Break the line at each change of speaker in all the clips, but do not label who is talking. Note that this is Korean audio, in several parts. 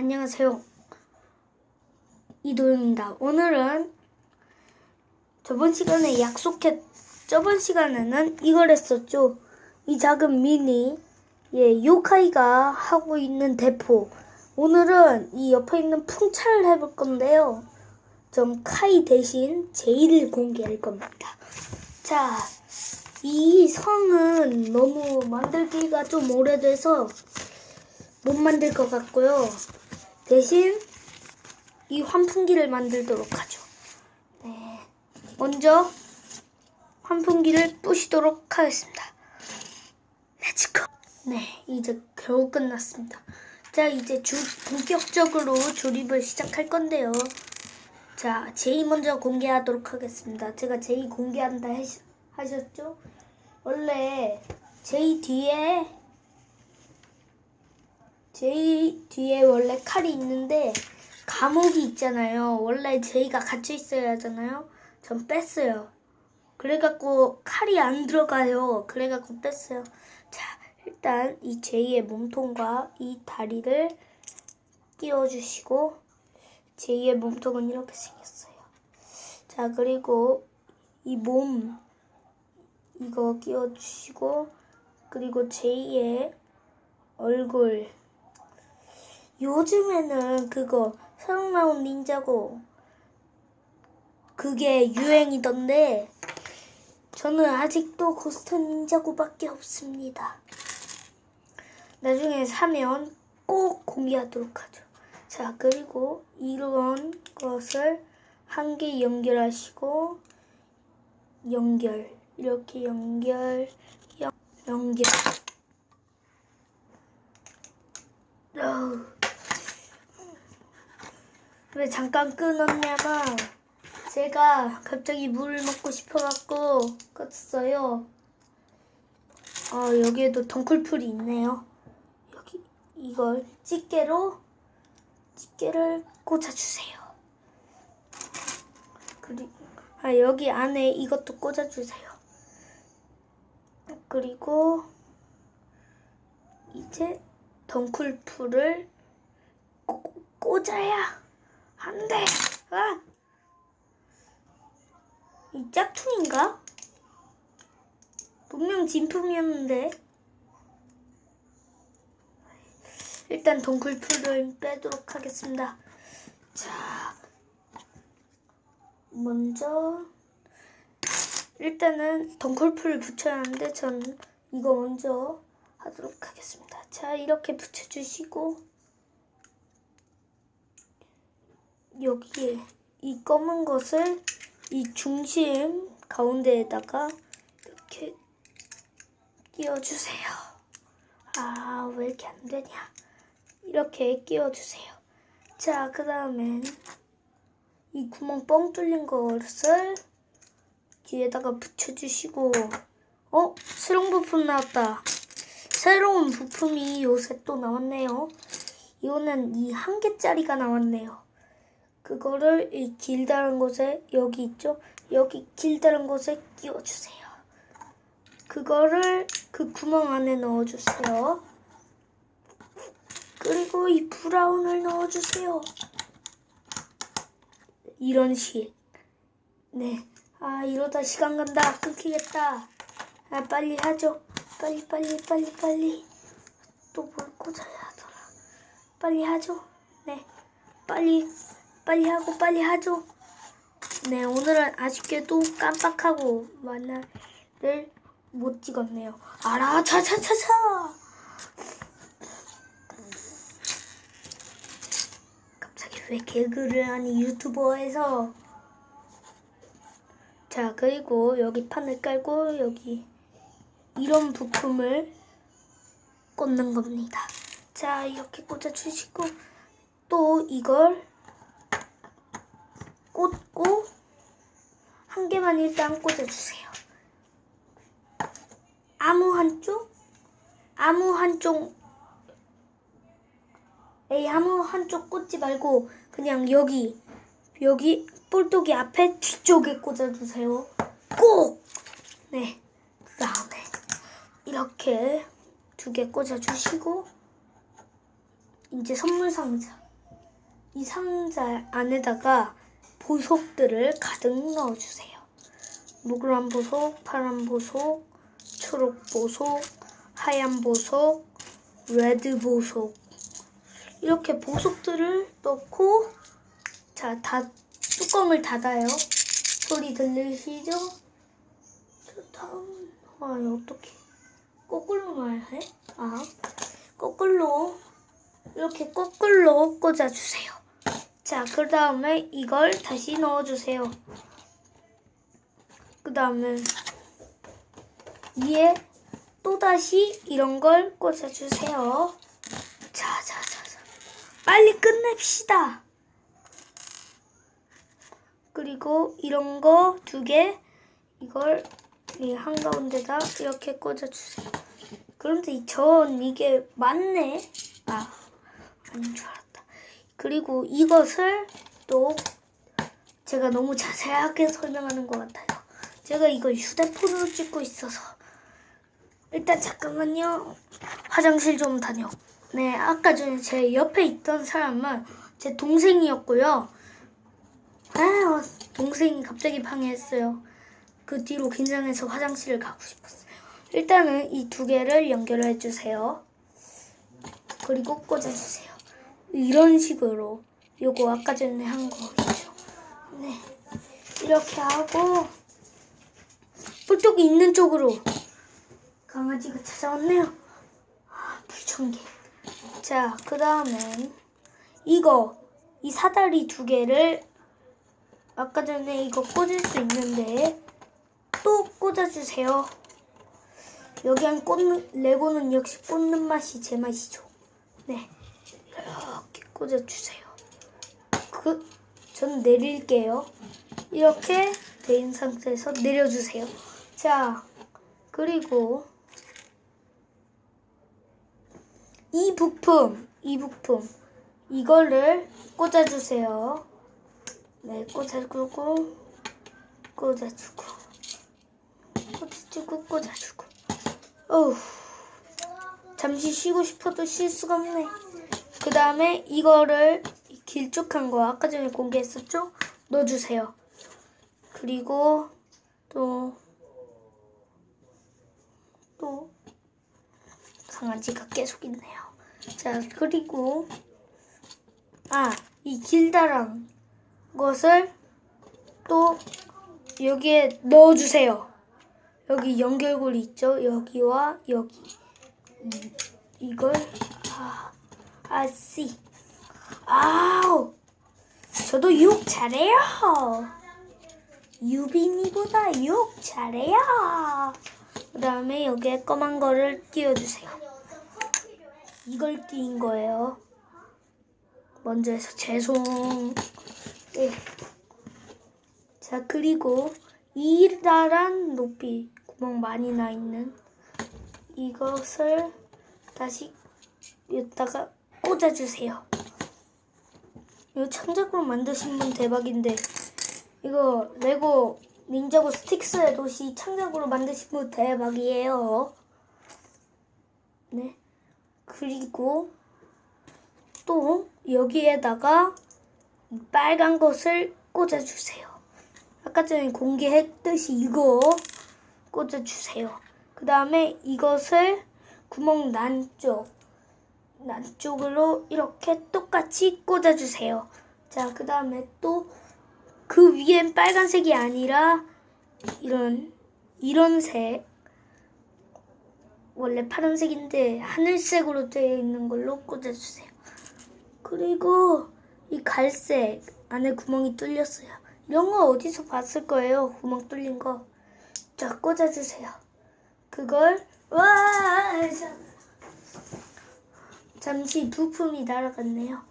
안녕하세요. 이도영입니다. 오늘은 저번 시간에 약속했, 저번 시간에는 이걸 했었죠. 이 작은 미니, 예, 요카이가 하고 있는 대포. 오늘은 이 옆에 있는 풍차를 해볼 건데요. 전 카이 대신 제이를 공개할 겁니다. 자, 이 성은 너무 만들기가 좀 오래돼서 못 만들 것 같고요. 대신 이 환풍기를 만들도록 하죠. 네. 먼저 환풍기를 부시도록 하겠습니다. 렛츠고! 네, 이제 겨우 끝났습니다. 자, 이제 주, 본격적으로 조립을 시작할 건데요. 자, 제이 먼저 공개하도록 하겠습니다. 제가 제이 공개한다 하셨죠? 원래 제이 뒤에 제이 뒤에 원래 칼이 있는데 감옥이 있잖아요. 원래 제이가 갇혀 있어야 하잖아요. 전 뺐어요. 그래갖고 칼이 안 들어가요. 그래갖고 뺐어요. 자, 일단 이 제이의 몸통과 이 다리를 끼워주시고 제이의 몸통은 이렇게 생겼어요. 자, 그리고 이 몸 이거 끼워주시고 그리고 제이의 얼굴 요즘에는 그거 새로 나온 닌자고 그게 유행이던데 저는 아직도 고스트 닌자고밖에 없습니다. 나중에 사면 꼭 공개하도록 하죠. 자 그리고 이런 것을 한 개 연결하시고 연결 이렇게 연결 연, 연결 어우. 왜 잠깐 끊었냐면 제가 갑자기 물을 먹고 싶어갖고 껐어요. 어, 여기에도 덩쿨풀이 있네요. 여기 이걸 집게로 집게를 꽂아주세요. 그리고 아, 여기 안에 이것도 꽂아주세요. 그리고 이제 덩쿨풀을 꽂- 꽂아야 안 돼. 아! 이 짝퉁인가? 분명 진품이었는데. 일단 동굴풀을 빼도록 하겠습니다. 자, 먼저 일단은 덩굴풀을 붙여야 하는데 전 이거 먼저 하도록 하겠습니다. 자, 이렇게 붙여주시고 여기에 이 검은 것을 이 중심 가운데에다가 이렇게 끼워주세요. 아, 왜 이렇게 안 되냐? 이렇게 끼워주세요. 자, 그 다음엔 이 구멍 뻥 뚫린 것을 뒤에다가 붙여주시고, 어? 새로운 부품 나왔다. 새로운 부품이 요새 또 나왔네요. 이거는 이 한 개짜리가 나왔네요. 그거를 이 길다란 곳에 여기 있죠? 여기 길다란 곳에 끼워주세요. 그거를 그 구멍 안에 넣어주세요. 그리고 이 브라운을 넣어주세요. 이런 식. 네. 아 이러다 시간 간다. 끊기겠다. 아 빨리 하죠. 빨리 빨리 빨리 빨리. 또 뭘 꽂아야 하더라. 빨리 하죠. 네. 빨리 빨리 하고 빨리 하죠. 네, 오늘은 아쉽게도 깜빡하고 만날을 못 찍었네요. 알아, 차차차차. 갑자기 왜 개그를 하니 유튜버에서? 자, 그리고 여기 판을 깔고 여기 이런 부품을 꽂는 겁니다. 자, 이렇게 꽂아주시고 또 이걸 꽂고 한 개만 일단 꽂아주세요. 아무 한쪽, 아무 한쪽, 에이 아무 한쪽 꽂지 말고 그냥 여기 여기 볼독이 앞에 뒤쪽에 꽂아주세요. 꼭. 네. 그 다음에 이렇게 두 개 꽂아주시고 이제 선물 상자 이 상자 안에다가 보석들을 가득 넣어주세요. 노란 보석, 파란 보석, 초록 보석, 하얀 보석, 레드 보석. 이렇게 보석들을 넣고 자, 다 뚜껑을 닫아요. 소리 들리시죠? 자, 다음 아, 어떻게 거꾸로 놔야 해? 아, 거꾸로 이렇게 거꾸로 꽂아주세요. 자, 그 다음에 이걸 다시 넣어주세요. 그 다음에 위에 또 다시 이런 걸 꽂아주세요. 자, 자, 자, 자. 빨리 끝냅시다. 그리고 이런 거 두 개, 이걸 이 한가운데다 이렇게 꽂아주세요. 그런데 이전 이게 맞네? 아, 아닌 줄 알았다. 그리고 이것을 또 제가 너무 자세하게 설명하는 것 같아요. 제가 이걸 휴대폰으로 찍고 있어서 일단 잠깐만요. 화장실 좀 다녀. 네, 아까 전에 제 옆에 있던 사람은 제 동생이었고요. 아, 동생이 갑자기 방해했어요. 그 뒤로 긴장해서 화장실을 가고 싶었어요. 일단은 이 두 개를 연결해 주세요. 그리고 꽂아주세요. 이런 식으로 요거 아까 전에 한 거 있죠. 네, 이렇게 하고 뿔쪽이 있는 쪽으로 강아지가 찾아왔네요. 아, 불청객. 자, 그 다음엔 이거 이 사다리 두 개를 아까 전에 이거 꽂을 수 있는데 또 꽂아주세요. 여기 한 꽂는 레고는 역시 꽂는 맛이 제 맛이죠. 네, 이렇게 꽂아주세요. 그, 전 내릴게요. 이렇게 된 상태에서 내려주세요. 자, 그리고 이 부품, 이 부품, 이거를 꽂아주세요. 네, 꽂아주고, 꽂아주고, 꽂아주고, 꽂아주고. 어우, 잠시 쉬고 싶어도 쉴 수가 없네. 그 다음에 이거를 길쭉한 거 아까 전에 공개했었죠? 넣어주세요. 그리고 또, 또, 강아지가 계속 있네요. 자, 그리고, 아, 이 길다란 것을 또 여기에 넣어주세요. 여기 연결고리 있죠? 여기와 여기. 음, 이걸, 아, 아씨. 아우! 저도 욕 잘해요. 유빈이보다 욕 잘해요. 그 다음에 여기에 검은 거를 띄워주세요. 이걸 띄인 거예요. 먼저 해서 죄송. 네. 자, 그리고 이다란 높이 구멍 많이 나 있는 이것을 다시 여기다가 꽂아주세요. 이거 창작으로 만드신 분 대박인데 이거 레고 닌자고 스틱스의 도시 창작으로 만드신 분 대박이에요. 네. 그리고 또 여기에다가 이 빨간 것을 꽂아주세요. 아까 전에 공개했듯이 이거 꽂아주세요. 그 다음에 이것을 구멍 난 쪽, 난 쪽으로 이렇게 똑같이 꽂아주세요. 자, 그 다음에 또 그 위엔 빨간색이 아니라 이런, 이런 색. 원래 파란색인데 하늘색으로 되어 있는 걸로 꽂아주세요. 그리고 이 갈색 안에 구멍이 뚫렸어요. 이런 거 어디서 봤을 거예요. 구멍 뚫린 거. 자, 꽂아주세요. 그걸 와 자, 잠시 부품이 날아갔네요.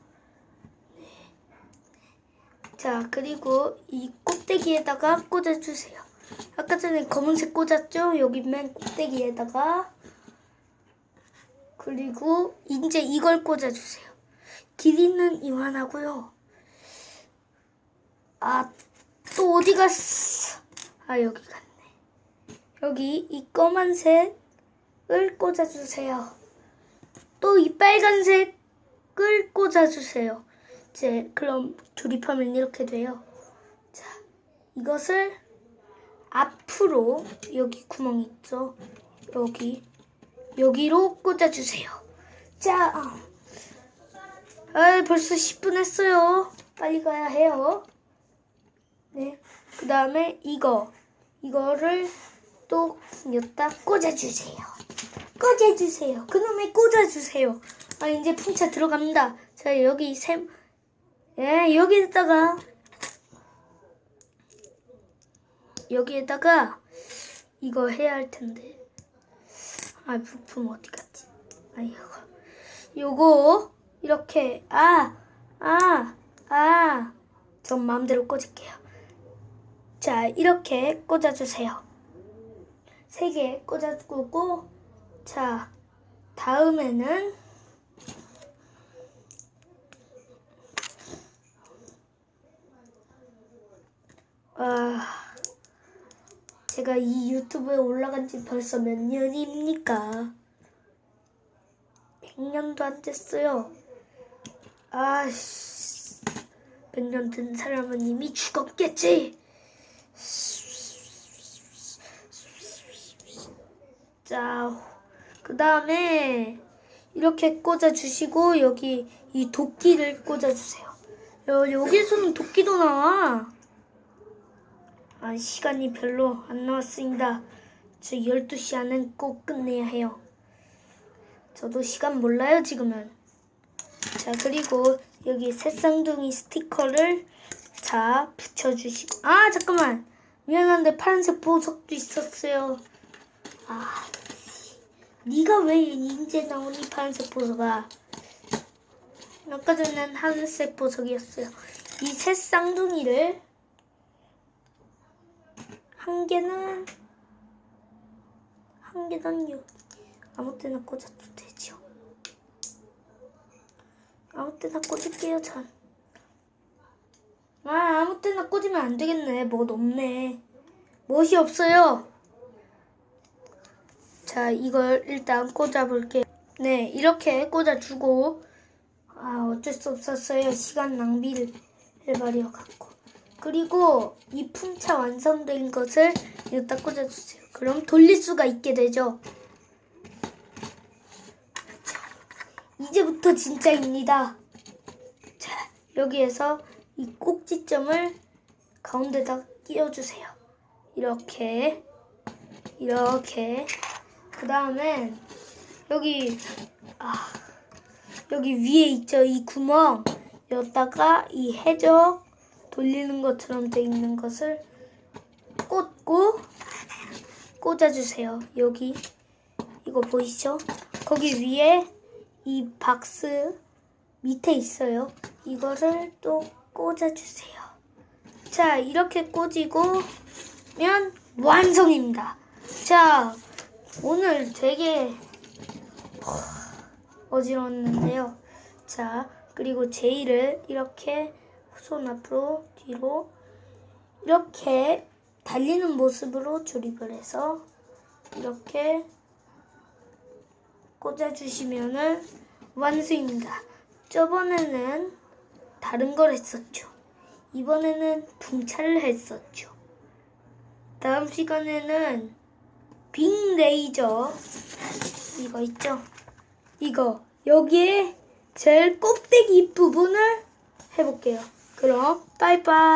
네. 자, 그리고 이 꼭대기에다가 꽂아주세요. 아까 전에 검은색 꽂았죠? 여기 맨 꼭대기에다가 그리고 이제 이걸 꽂아주세요. 길이는 이만하고요. 아, 또 어디 갔어? 아, 여기 갔네. 여기 이 검은색을 꽂아주세요. 또 이 빨간색을 꽂아주세요. 이제 그럼 조립하면 이렇게 돼요. 자, 이것을 앞으로 여기 구멍 있죠? 여기 여기로 꽂아주세요. 자, 아, 벌써 10분 했어요. 빨리 가야 해요. 네, 그 다음에 이거 이거를 또 여기다 꽂아주세요. 꽂아주세요. 그놈에 꽂아주세요. 아 이제 풍차 들어갑니다. 자 여기 샘, 예 여기에다가 여기에다가 이거 해야 할 텐데. 아 부품 어디 갔지? 아 이거 요거 이렇게 아 아 아 전 마음대로 꽂을게요. 자 이렇게 꽂아주세요. 세 개 꽂아주고 자 다음에는 아 제가 이 유튜브에 올라간 지 벌써 몇 년입니까? 100년도 안 됐어요. 아씨 100년 된 사람은 이미 죽었겠지. 자, 그 다음에 이렇게 꽂아주시고 여기 이 도끼를 꽂아주세요. 여, 여기서는 도끼도 나와. 아, 시간이 별로 안 남았습니다. 저 12시 안엔 꼭 끝내야 해요. 저도 시간 몰라요, 지금은. 자, 그리고 여기 새쌍둥이 스티커를 자, 붙여주시고. 아, 잠깐만. 미안한데 파란색 보석도 있었어요. 아, 네가 왜 이제 나오니 파란색 보석아? 아까 전엔 하늘색 보석이었어요. 이 새 쌍둥이를 한 개는 한 개는 여기 아무 때나 꽂아도 되죠. 아무 때나 꽂을게요, 전. 아, 아무 때나 꽂으면 안 되겠네. 뭐가 없네. 못이 없어요. 자, 이걸 일단 꽂아볼게요. 네, 이렇게 꽂아주고, 아, 어쩔 수 없었어요. 시간 낭비를 해버려갖고. 그리고 이 풍차 완성된 것을 여기다 꽂아주세요. 그럼 돌릴 수가 있게 되죠. 이제부터 진짜입니다. 자, 여기에서 이 꼭지점을 가운데다 끼워주세요. 이렇게, 이렇게. 그 다음에 여기 아 여기 위에 있죠 이 구멍. 여기다가 이 해적 돌리는 것처럼 돼 있는 것을 꽂고 꽂아주세요. 여기 이거 보이시죠? 거기 위에 이 박스 밑에 있어요. 이거를 또 꽂아주세요. 자 이렇게 꽂이고면 완성입니다. 자 오늘 되게 어지러웠는데요. 자, 그리고 제이를 이렇게 손 앞으로 뒤로 이렇게 달리는 모습으로 조립을 해서 이렇게 꽂아주시면은 완성입니다. 저번에는 다른 걸 했었죠. 이번에는 풍차를 했었죠. 다음 시간에는 빅 레이저 이거 있죠? 이거 여기에 제일 꼭대기 부분을 해볼게요. 그럼 빠이빠이